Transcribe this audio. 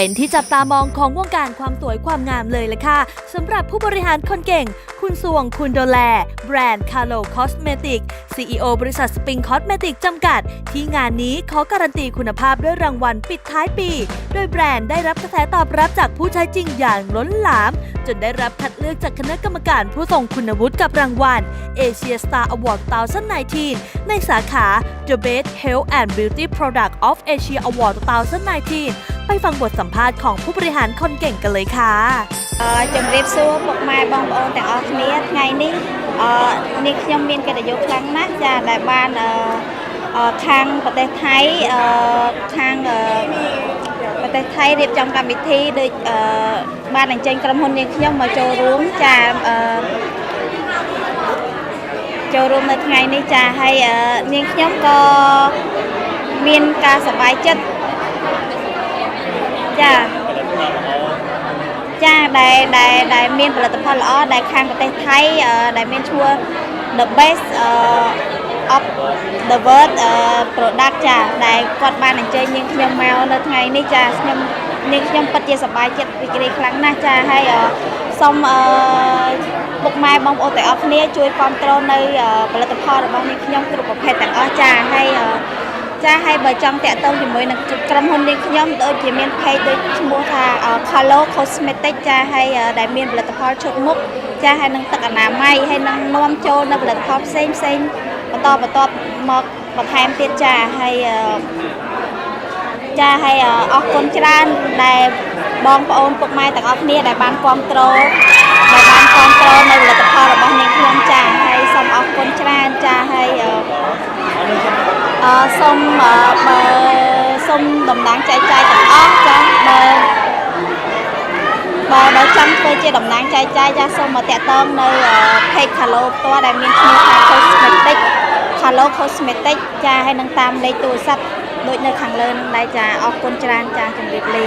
เป็นที่จับตามองของวงการความสวยความงามเลยล่ะค่ะสำหรับผู้บริหารคนเก่ง คุณสวงคุณโดแล แบรนด์คาร์โลคอสเมติก CEO บริษัทสปริงคอสเมติกจำกัด ที่งานนี้ขอการันตีคุณภาพด้วยรางวัลปิดท้ายปี โดยแบรนด์ได้รับกระแสตอบรับจากผู้ใช้จริงอย่างล้นหลาม จนได้รับคัดเลือกจากคณะกรรมการผู้ทรงคุณวุฒิกับรางวัล Asia Star Award 2019 ในสาขา The Best Health and Beauty Product of Asia Award 2019 ไปฟังบทสัมภาษณ์ของผู้บริหารคนเก่งกันเลยค่ะ អឺជំរាបសួរពុកម៉ែបងប្អូនទាំងអស់គ្នាថ្ងៃនេះអឺនេះខ្ញុំមានកិត្តិយសខ្លាំងណាស់ចាដែលបានអឺអឺខាងប្រទេសថៃអឺខាងអឺប្រទេសថៃរៀបចំកម្មវិធីដូចអឺបានអញ្ជើញក្រុមហ៊ុននាងខ្ញុំមកចូលរួមចាអឺចូលរួមនៅថ្ងៃនេះចាហើយអឺនាងខ្ញុំក៏មានការសប្បាយចិត្ត ចាចាដែលដែលដែលមានផលិតផលល្អដែលខាងប្រទេសថៃអឺដែលមានឈ្មោះ the best អឺ of the world អឺ product ចាដែលគាត់បានអញ្ជើញនាងខ្ញុំមកនៅថ្ងៃនេះចាខ្ញុំនាងខ្ញុំពិតជាសប្បាយចិត្តរីករាយខ្លាំងណាស់ចាហើយអឺសូមអឺពុកម៉ែបងប្អូនទាំងអស់គ្នាជួយគ្រប់គ្រងនៅអឺផលិតផលរបស់នាងខ្ញុំគ្រប់ប្រភេទទាំងអស់ចាហើយអឺ ចាហើយបើចង់តាក់ទងជាមួយនឹងក្រុមហ៊ុននាងខ្ញុំដូចជាមាន page ដូចឈ្មោះថា Color Cosmetic ចាហើយដែលមានផលិតផលឈុតមុខចាហើយនឹងទឹកអនាម័យហើយនឹងនាំចូលនៅផលិតផលផ្សេងផ្សេងបន្តបន្តមកបន្ថែមទៀតចាហើយអឺចាហើយអរគុណច្រើនដែលបងប្អូនពុកម៉ែទាំងអស់គ្នាដែលបានគ្រប់គ្រងដែលបានគ្រប់គ្រងនៅផលិតផលរបស់នាងខ្ញុំចាហើយសូមអរគុណច្រើនចាហើយអឺ អឺ សូមអឺបើសូមតំណាងចែកចាយទាំងអស់ចាបើបើបើចង់ធ្វើជាតំណាងចែកចាយចាសូមមកតាក់ទងនៅ page Kalo ផ្ទាល់ដែលមានឈ្មោះថា Cosmetic Kalo Cosmetic ចាហើយនឹងតាមលេខទូរស័ព្ទដូចនៅខាងលើនឹងដែរចាអរគុណច្រើនចាជម្រាបលា